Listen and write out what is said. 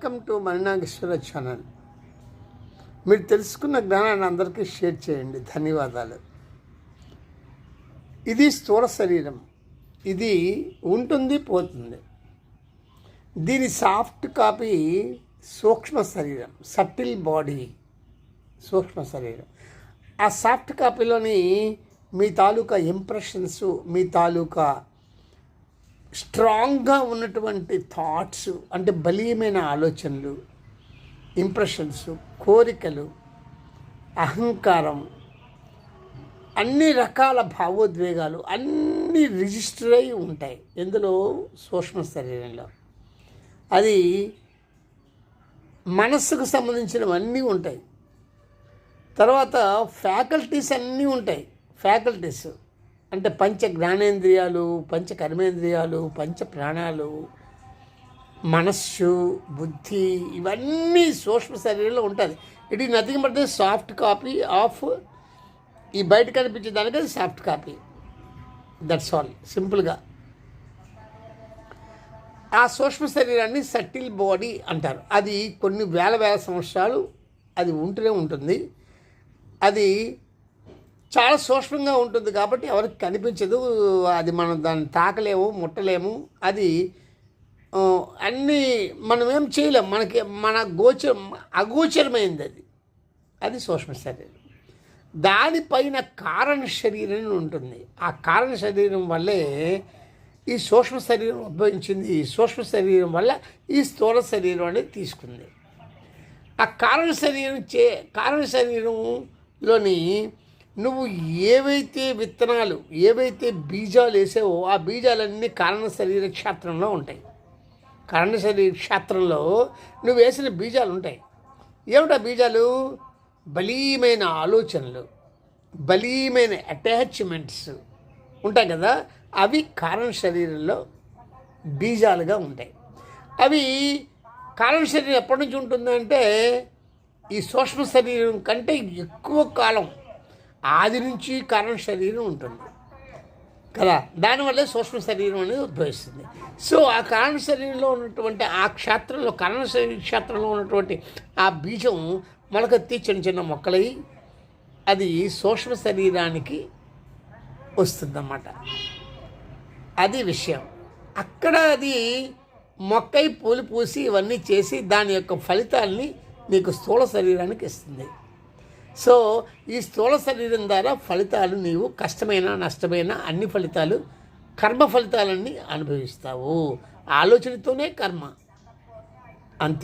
Welcome to మణినాగేశ్వర channel. మీరు తెలుసుకున్న జ్ఞానాన్ని అందరికీ షేర్ చేయండి. ధన్యవాదాలు. ఇది స్థూల శరీరం. ఇది ఉంటుంది పోతుంది. దీని సాఫ్ట్ కాపీ సూక్ష్మ శరీరం సటిల్ బాడీ సూక్ష్మ శరీరం. ఆ సాఫ్ట్ కాపీలోని మీ తాలూకా ఇంప్రెషన్స్ మీ తాలూకా స్ట్రాంగ్గా ఉన్నటువంటి థాట్స్ అంటే బలీయమైన ఆలోచనలు ఇంప్రెషన్స్ కోరికలు అహంకారం అన్ని రకాల భావోద్వేగాలు అన్నీ రిజిస్టర్ అయి ఉంటాయి. ఎందులో? సూక్ష్మ శరీరంలో. అది మనస్సుకు సంబంధించినవన్నీ ఉంటాయి. తర్వాత ఫ్యాకల్టీస్ అన్నీ ఉంటాయి. ఫ్యాకల్టీస్ అంటే పంచ జ్ఞానేంద్రియాలు పంచ కర్మేంద్రియాలు పంచ ప్రాణాలు మనస్సు బుద్ధి ఇవన్నీ సూక్ష్మ శరీరంలో ఉంటుంది it is nothing but the soft copy of ఈ బయట కనిపించే దానికి అది సాఫ్ట్ కాపీ దట్స్ ఆల్ సింపుల్గా ఆ సూక్ష్మ శరీరాన్ని సటిల్ బాడీ అంటారు. అది కొన్ని వేల వేల సంవత్సరాలు అది ఉంటూనే ఉంటుంది. అది చాలా సూక్ష్మంగా ఉంటుంది కాబట్టి ఎవరికి కనిపించదు. అది మనం దాన్ని తాకలేము ముట్టలేము. అది అన్నీ మనం ఏం చేయలేం. మనకి మన గోచరం అగోచరమైంది అది. అది సూక్ష్మ శరీరం. దానిపైన కారణ శరీరం ఉంటుంది. ఆ కారణ శరీరం వల్లే ఈ సూక్ష్మ శరీరం ఉద్భవించింది. ఈ సూక్ష్మ శరీరం వల్ల ఈ స్థూల శరీరం అనేది తీసుకుంది. ఆ కారణ శరీరం చే కారణ శరీరంలోని నువ్వు ఏవైతే విత్తనాలు ఏవైతే బీజాలు వేసావో ఆ బీజాలన్నీ కారణ శరీర క్షేత్రంలో ఉంటాయి. కారణ శరీర క్షేత్రంలో నువ్వు వేసిన బీజాలు ఉంటాయి. ఏమిటా బీజాలు? బలీయమైన ఆలోచనలు బలీయమైన అటాచ్మెంట్స్ ఉంటాయి కదా? అవి కారణ శరీరంలో బీజాలుగా ఉంటాయి. అవి కారణ శరీరం ఎప్పటి నుంచి ఉంటుందంటే ఈ సూక్ష్మ శరీరం కంటే ఎక్కువ కాలం ఆది నుంచి కారణ శరీరం ఉంటుంది. కదా? దానివల్లే సూక్ష్మ శరీరం అనేది ఉద్భవిస్తుంది. సో ఆ కారణ శరీరంలో ఉన్నటువంటి ఆ క్షేత్రంలో కారణ శరీర క్షేత్రంలో ఉన్నటువంటి ఆ బీజం మొలకెత్తి చిన్న చిన్న మొక్కలై అది సూక్ష్మ శరీరానికి వస్తుందన్నమాట. అది విషయం. అక్కడ అది మొక్కై పూలు పూసి ఇవన్నీ చేసి దాని యొక్క ఫలితాల్ని నీకు స్థూల శరీరానికి ఇస్తుంది. సో ఈ స్థూల శరీరం ద్వారా ఫలితాలు నీవు కష్టమైన నష్టమైన అన్ని ఫలితాలు కర్మ ఫలితాలన్నీ అనుభవిస్తావు. ఆలోచనతోనే కర్మ.